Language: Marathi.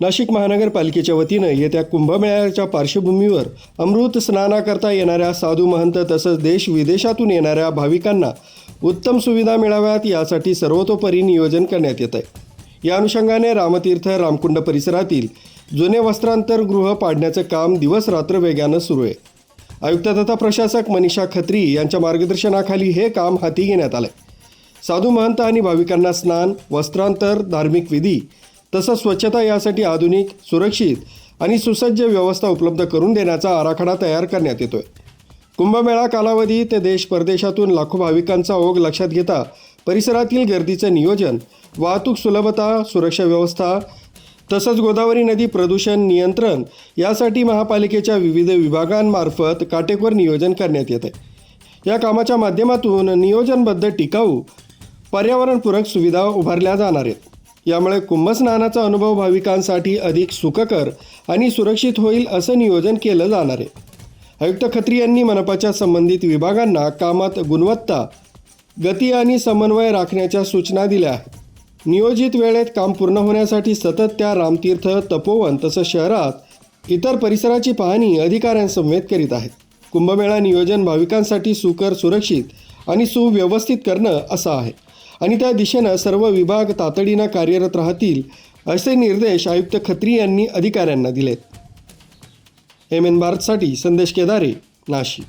नाशिक महानगरपालिकेच्या वतीनं येत्या कुंभमेळ्याच्या पार्श्वभूमीवर अमृत स्नानाकरता येणाऱ्या साधू महंत तसंच देश विदेशातून येणाऱ्या भाविकांना उत्तम सुविधा मिळाव्यात यासाठी सर्वतोपरी नियोजन करण्यात येत आहे. या अनुषंगाने रामतीर्थ रामकुंड परिसरातील जुने वस्त्रांतरगृह पाडण्याचं काम दिवस रात्र वेगानं सुरू आहे. आयुक्त तथा प्रशासक मनीषा खत्री यांच्या मार्गदर्शनाखाली हे काम हाती घेण्यात आलंय. साधू महंत आणि भाविकांना स्नान वस्त्रांतर धार्मिक विधी तसंच स्वच्छता यासाठी आधुनिक सुरक्षित आणि सुसज्ज व्यवस्था उपलब्ध करून देण्याचा आराखडा तयार करण्यात येतोय. कुंभमेळा कालावधी ते देश परदेशातून लाखो भाविकांचा ओघ लक्षात घेता परिसरातील गर्दीचं नियोजन वाहतूक सुलभता सुरक्षा व्यवस्था तसंच गोदावरी नदी प्रदूषण नियंत्रण यासाठी महापालिकेच्या विविध विभागांमार्फत काटेकोर नियोजन करण्यात येत आहे या कामाच्या माध्यमातून नियोजनबद्ध टिकाऊ पर्यावरणपूरक सुविधा उभारल्या जाणार आहेत. यामुळे कुंभस्नानाचा अनुभव भाविकांसाठी अधिक सुखकर आणि सुरक्षित होईल असं नियोजन केलं जाणार आहे. आयुक्त खत्री यांनी मनपाच्या संबंधित विभागांना कामात गुणवत्ता गती आणि समन्वय राखण्याच्या सूचना दिल्या आहेत. नियोजित वेळेत काम पूर्ण होण्यासाठी सतत त्या रामतीर्थ तपोवन तसंच शहरात इतर परिसराची पाहणी अधिकाऱ्यांसमवेत करीत आहेत. कुंभमेळा नियोजन भाविकांसाठी सुकर सुरक्षित आणि सुव्यवस्थित करणं असं आहे. आणि त्या दिशेनं सर्व विभाग तातडीनं कार्यरत राहतील असे निर्देश आयुक्त खत्री यांनी अधिकाऱ्यांना दिलेत. एम एन भारतसाठी संदेश केदारे नाशिक.